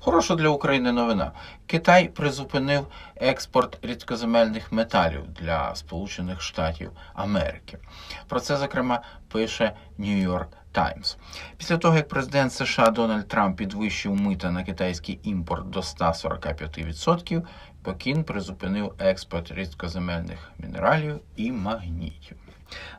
Хороша для України новина. Китай призупинив експорт рідкоземельних металів для Сполучених Штатів Америки. Про це, зокрема, пише York Times. Після того, як президент США Дональд Трамп підвищив мита на китайський імпорт до 145%, Пекін призупинив експорт рідкоземельних мінералів і магнітів.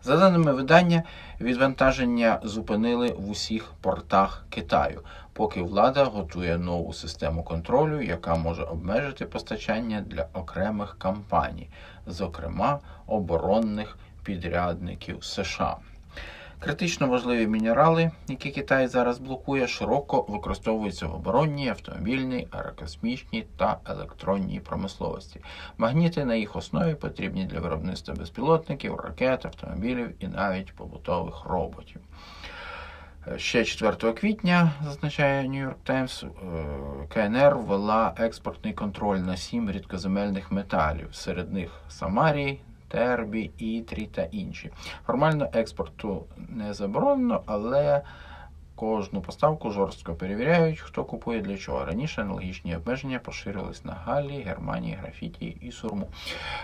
За даними видання, відвантаження зупинили в усіх портах Китаю, поки влада готує нову систему контролю, яка може обмежити постачання для окремих компаній, зокрема оборонних підрядників США. Критично важливі мінерали, які Китай зараз блокує, широко використовуються в оборонній, автомобільній, аерокосмічній та електронній промисловості. Магніти на їх основі потрібні для виробництва безпілотників, ракет, автомобілів і навіть побутових роботів. Е, Ще 4 квітня, зазначає New York Times, е, КНР ввела експортний контроль на сім рідкоземельних металів, серед них Самарій, Тербі, Ітрі та інші. Формально експорту не заборонено, але кожну поставку жорстко перевіряють, хто купує для чого. Раніше аналогічні обмеження поширились на Галлі, Германії, Графіті і Сурму.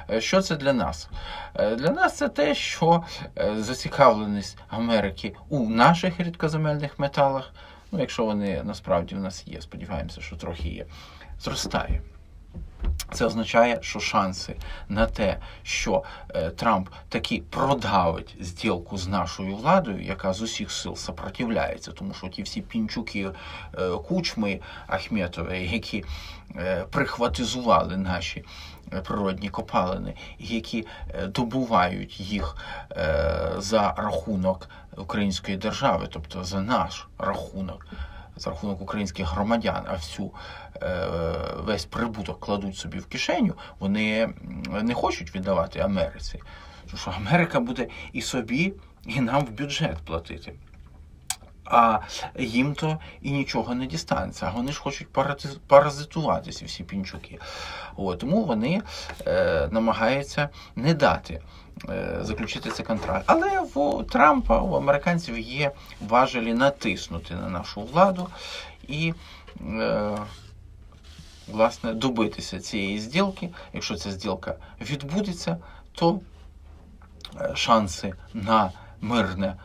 Е, Що це для нас? Е, Для нас це те, що е, зацікавленість Америки у наших рідкоземельних металах, ну якщо вони насправді в нас є, сподіваємося, що трохи є, зростає. Це означає, що шанси на те, що е, Трамп таки продавить зділку з нашою владою, яка з усіх сил сопротивляється, тому що ті всі пінчуки е, кучми Ахметової, які е, прихватизували наші природні копалини, які добувають їх за рахунок української держави, тобто за наш рахунок за рахунок українських громадян, а всю е, весь прибуток кладуть собі в кишеню, вони не хочуть віддавати Америці. Тому що Америка буде і собі, і нам в бюджет платити. А їм то і нічого не дістанеться. Вони ж хочуть парати- паразитувати всі пінчуки. От, тому вони е, намагаються не дати заключити цей контракт. Але в Трампа, у американців є важелі натиснути на нашу владу і. Е, Власне, добитися цієї зділки. Якщо ця зділка відбудеться, то е, шанси на мирне е,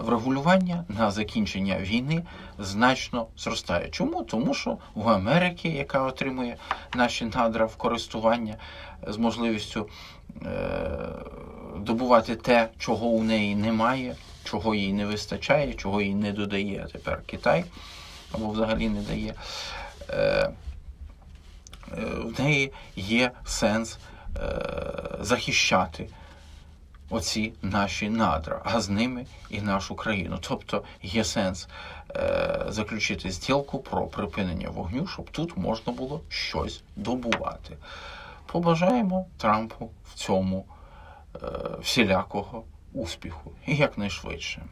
врегулювання, на закінчення війни значно зростають. Чому? Тому що в Америці, яка отримує наші надра в користування з можливістю е, добувати те, чого у неї немає, чого їй не вистачає, чого їй не додає тепер Китай або взагалі не дає. Е, е, в неї є сенс е, захищати оці наші надра, а з ними і нашу країну. Тобто є сенс е, заключити зділку про припинення вогню, щоб тут можна було щось добувати. Побажаємо Трампу в цьому е, всілякого успіху і якнайшвидше.